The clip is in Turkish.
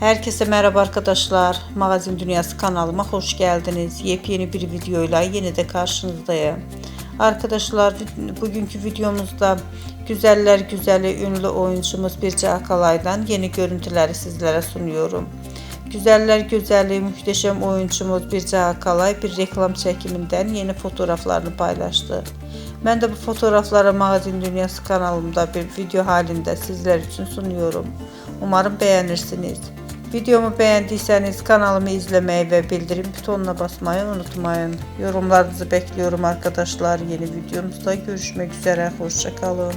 Herkese merhaba arkadaşlar. Magazin Dünyası kanalıma hoş geldiniz. Yepyeni bir videoyla yine de karşınızdayım. Arkadaşlar bugünkü videomuzda güzeller güzeli ünlü oyuncumuz Birce Akalay'dan yeni görüntüleri sizlere sunuyorum. Güzeller güzeli muhteşem oyuncumuz Birce Akalay bir reklam çekiminden yeni fotoğraflarını paylaştı. Ben de bu fotoğrafları Magazin Dünyası kanalımda bir video halinde sizler için sunuyorum. Umarım beğenirsiniz. Videomu beğendiyseniz kanalımı izlemeyi ve bildirim butonuna basmayı unutmayın. Yorumlarınızı bekliyorum arkadaşlar. Yeni videomuzda görüşmek üzere. Hoşçakalın.